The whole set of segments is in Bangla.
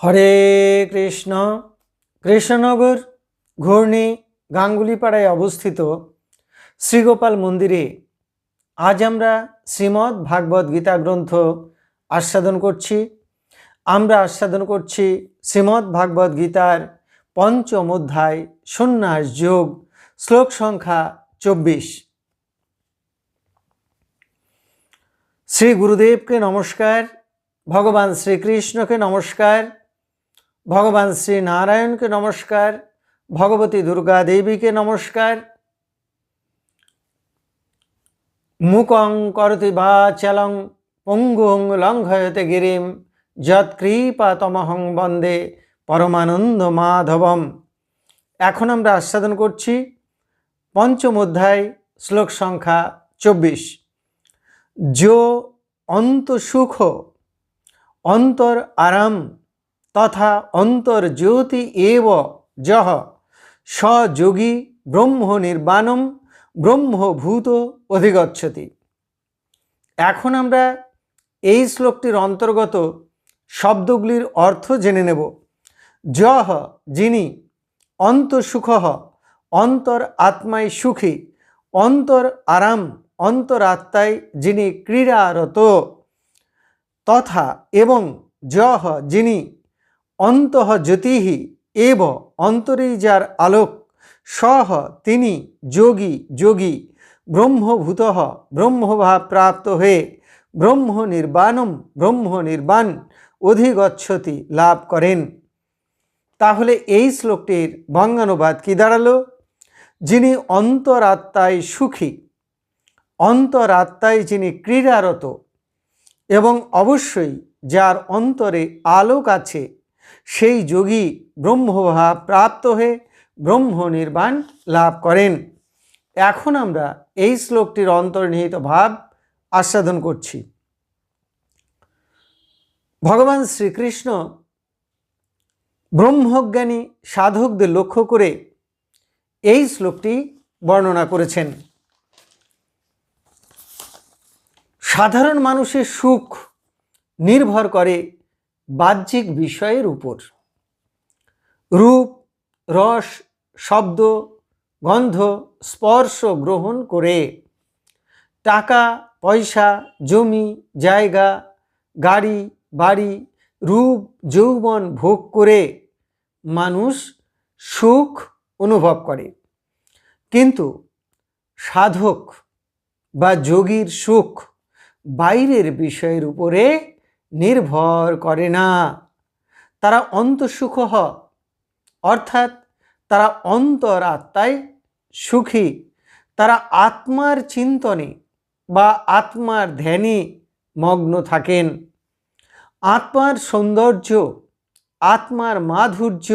হরে কৃষ্ণ। কৃষ্ণনগর ঘূর্ণি গাঙ্গুলিপাড়ায় অবস্থিত শ্রীগোপাল মন্দিরে আজ আমরা শ্রীমদ্ ভাগবত গীতা গ্রন্থ আস্বাদন করছি। আমরা আস্বাদন করছি শ্রীমদ্ ভাগবত গীতার পঞ্চম অধ্যায়, সন্ন্যাস যোগ, শ্লোক সংখ্যা চব্বিশ। শ্রী গুরুদেবকে নমস্কার, ভগবান শ্রীকৃষ্ণকে নমস্কার ভগবান শ্রী নারায়ণকে নমস্কার, ভগবতী দুর্গা দেবীকে নমস্কার। মুকং করতি বা চলং, পঙ্গুং লঙ্ঘয়তে গিরিম যৎকৃপাতমহং বন্দে পরমানন্দ মাধবম। এখন আমরা আস্বাদন করছি পঞ্চম অধ্যায়, শ্লোক সংখ্যা চব্বিশ। যো অন্ত সুখ অন্তর আরাম। তথা অন্তর জ্যোতি এব যহ। সযোগী ব্রহ্ম নির্বাণম ব্রহ্মভূত অধিগচ্ছতি। এখন আমরা এই শ্লোকটির অন্তর্গত শব্দগুলির অর্থ জেনে নেব। যহ যিনি অন্তঃসুখ অন্তর আত্মায় সুখী, অন্তর আরাম অন্তরাত্মায় যিনি ক্রীড়ারত, তথা এবং যহ যিনি অন্তঃ জ্যোতিহি এব অন্তরেই যার আলোক। সহ তিনি যোগী যোগী। ব্রহ্মভূত ব্রহ্মভাব প্রাপ্ত হয়ে ব্রহ্ম নির্বাণম ব্রহ্ম নির্বাণ অধিগচ্ছতি লাভ করেন। তাহলে এই শ্লোকটির বঙ্গানুবাদ কি দাঁড়াল? যিনি অন্তরাত্মায় সুখী, অন্তরাত্মায় যিনি ক্রীড়ারত এবং অবশ্যই যার অন্তরে আলোক আছে সেই যোগী ব্রহ্মভাব প্রাপ্ত হয়ে ব্রহ্ম নির্বাণ লাভ করেন। এখন আমরা এই শ্লোকটির অন্তর্নিহিত ভাব আস্বাদন করছি। ভগবান শ্রীকৃষ্ণ ব্রহ্মজ্ঞানী সাধকদের লক্ষ্য করে এই শ্লোকটি বর্ণনা করেছেন। সাধারণ মানুষের সুখ নির্ভর করে বাহ্যিক বিষয়ের উপর। রূপ, রস, শব্দ, গন্ধ, স্পর্শ গ্রহণ করে। টাকা, পয়সা, জমি, জায়গা, গাড়ি, বাড়ি, রূপ, যৌবন ভোগ করে মানুষ সুখ অনুভব করে। কিন্তু সাধক বা যোগীর সুখ বাইরের বিষয়ের উপরে নির্ভর করে না। তারা অন্তঃসুখ হ অর্থাৎ তারা অন্তর আত্মায় সুখী। তারা আত্মার চিন্তনে বা আত্মার ধ্যানে মগ্ন থাকেন। আত্মার সৌন্দর্য, আত্মার মাধুর্য,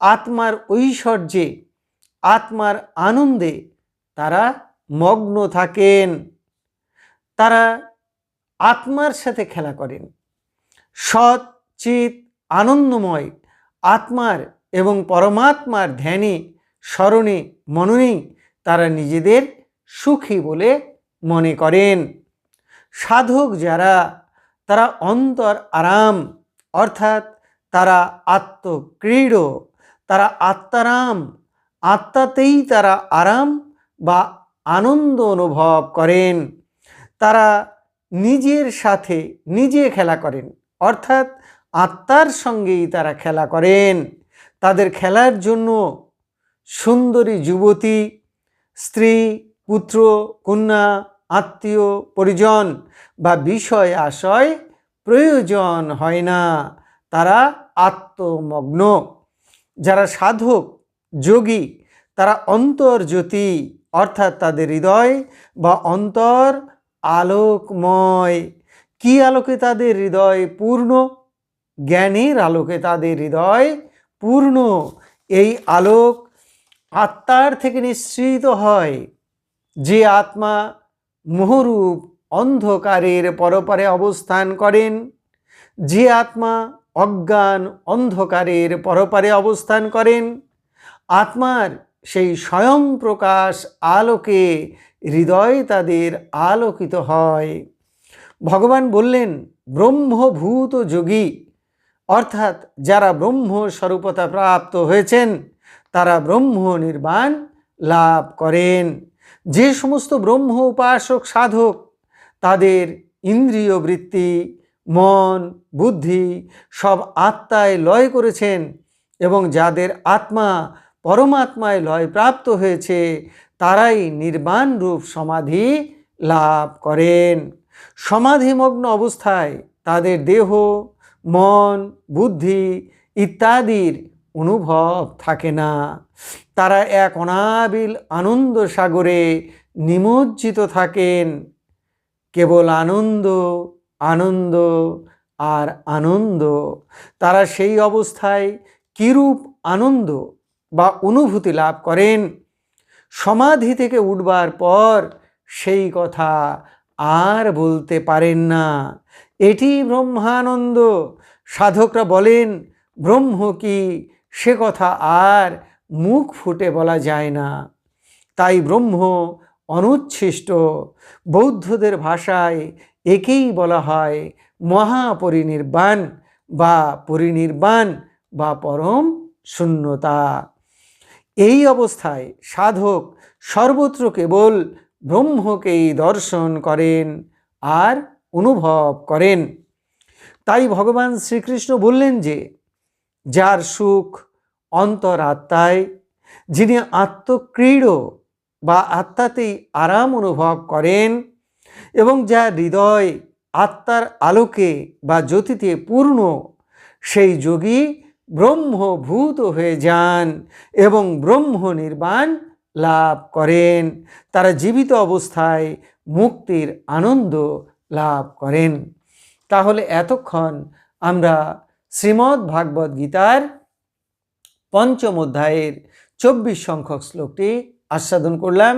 আত্মার ঐশ্বর্যে, আত্মার আনন্দে তারা মগ্ন থাকেন। তারা আত্মার সাথে খেলা করেন। সৎ, চিত, আনন্দময়, আত্মার এবং পরমাত্মার ধ্যানে, স্মরণে মননেই তারা নিজেদের সুখী বলে মনে করেন। সাধক যারা, তারা অন্তর আরাম, অর্থাৎ তারা আত্মক্রীড়, তারা আত্মারাম, আত্মাতেই তারা আরাম বা আনন্দ অনুভব করেন। তারা নিজের সাথে নিজে খেলা করেন। অর্থাৎ আত্মার সঙ্গেই তারা খেলা করেন। তাদের খেলার জন্য সুন্দরী যুবতী, স্ত্রী, পুত্র, কন্যা, আত্মীয়, পরিজন বা বিষয় আশয় প্রয়োজন হয় না। তারা আত্মমগ্ন। যারা সাধক, যোগী, তারা অন্তর্জ্যোতি, অর্থাৎ তাদের হৃদয় বা অন্তর আলোকময়। কি আলোকে তাদের হৃদয় পূর্ণ? জ্ঞানের আলোকে তাদের হৃদয় পূর্ণ। এই আলোক আত্মার থেকে নিঃসৃত হয়। যে আত্মা মোহরূপ অন্ধকারের পরপারে অবস্থান করেন, যে আত্মা অজ্ঞান অন্ধকারের পরপারে অবস্থান করেন, আত্মার সেই স্বয়ং প্রকাশ আলোকে হৃদয় তাদের আলোকিত হয়। ভগবান বললেন, ব্রহ্মভূত যোগী, অর্থাৎ যারা ব্রহ্ম স্বরূপতা প্রাপ্ত হয়েছেন, তারা ব্রহ্ম নির্বাণ লাভ করেন। যে সমস্ত ব্রহ্ম উপাসক সাধক, তাদের ইন্দ্রিয় বৃত্তি, মন, বুদ্ধি সব আত্মায় লয় করেছেন এবং যাদের আত্মা পরমাত্মায় লয় প্রাপ্ত হয়েছে, তারাই নির্বাণ রূপ সমাধি লাভ করেন। সমাধিমগ্ন অবস্থায় তাদের দেহ, মন, বুদ্ধি ইত্যাদির অনুভব থাকে না। তারা এক অনাবিল আনন্দ সাগরে নিমজ্জিত থাকেন। কেবল আনন্দ আনন্দ আর আনন্দ। তারা সেই অবস্থায় কিরূপ আনন্দ বা অনুভূতি লাভ করেন। সমাধি থেকে উঠবার পর সেই কথা আর বলতে পারেন না। এটি ব্রহ্মানন্দ। সাধকরা বলেন, ব্রহ্ম কি? সে কথা আর মুখ ফুটে বলা যায় না। তাই ব্রহ্ম অনুচ্ছিষ্ট। বৌদ্ধদের ভাষায় একেই বলা হয় মহাপরিনির্বাণ বা পরিনির্বাণ বা পরম শূন্যতা। এই অবস্থায় সাধক সর্বত্র কেবল ব্রহ্মকেই দর্শন করেন আর অনুভব করেন। তাই ভগবান শ্রীকৃষ্ণ বললেন যে, যার সুখ অন্তরাত্মায়, যিনি আত্মক্রীড় বা আত্মাতেই আরাম অনুভব করেন এবং যা হৃদয় আত্মার আলোকে বা জ্যোতিতে পূর্ণ, সেই যোগী ব্রহ্মভূত হয়ে যান এবং ব্রহ্ম নির্বাণ লাভ করেন। তারা জীবিত অবস্থায় মুক্তির আনন্দ লাভ করেন। তাহলে এতক্ষণ আমরা শ্রীমদ্ ভাগবত গীতার পঞ্চম অধ্যায়ের চব্বিশ সংখ্যক শ্লোকটি আস্বাদন করলাম।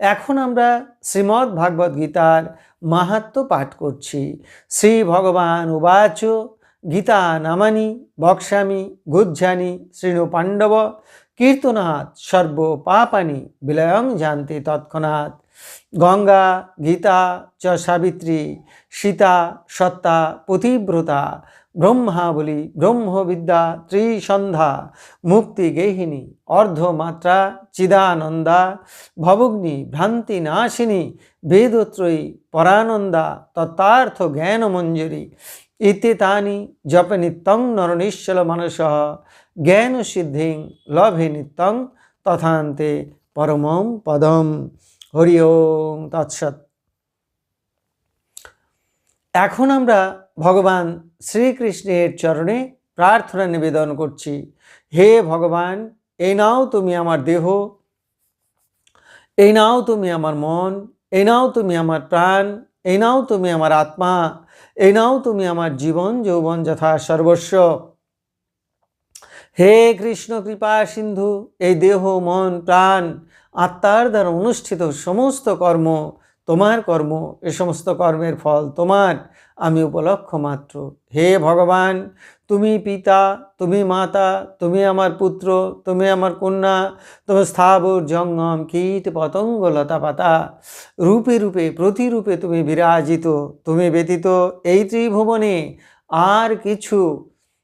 এখন আমরা শ্রীমদ্ ভাগবত গীতার মাহাত্ম পাঠ করছি। শ্রী ভগবান উবাচ গীতা নামানি বক্সামি গুজ্জানি শ্রীণু পাণ্ডব কীর্তনাথ সর্ব পাপানি বিলয়ং জানতে তৎক্ষণাৎ। গঙ্গা, গীতা চ সাবিত্রী, সীতা, সত্তা, পতিব্রতা, ব্রহ্মাবলী, ব্রহ্মবিদ্যা, ত্রিসন্ধ্যা, মুক্তি গেহিনী, অর্ধমাত্রা, চিদানন্দা, ভবগ্নি, ভ্রান্তি নাশিনী, বেদত্রয়ী, পরানন্দা, তত্ত্বার্থ জ্ঞানমঞ্জরি ইত্যেতানি জপে নিত্যং নরনিশ্চল মানস জ্ঞান সিদ্ধিং লভে নিত্যং তথান্তে পরমম পদম। হরি ওম তৎসৎ। এখন আমরা ভগবান শ্রীকৃষ্ণের চরণে প্রার্থনা নিবেদন করছি, হে ভগবান, এই নাও তুমি আমার দেহ, এই নাও তুমি আমার মন, এই নাও তুমি আমার প্রাণ, এই নাও তুমি আমার আত্মা এই নাও তুমি আমার জীবন, যৌবন যথা সর্বস্ব। হে কৃষ্ণ, কৃপা, সিন্ধু, এই দেহ, মন, প্রাণ, আত্মার দ্বারা অনুষ্ঠিত সমস্ত কর্ম, তোমার কর্ম, এ সমস্ত কর্মের ফল তোমার। আমি উপলক্ষ মাত্র হে ভগবান, তুমি পিতা, তুমি মাতা, তুমি আমার পুত্র, তুমি আমার কন্যা তোমার স্থাবর জঙ্গম, কীট, পতঙ্গ, লতা পাতা। রূপে রূপে, প্রতিরূপে তুমি বিরাজিত, তুমি ব্যতীত এই ত্রিভুবনে আর কিছু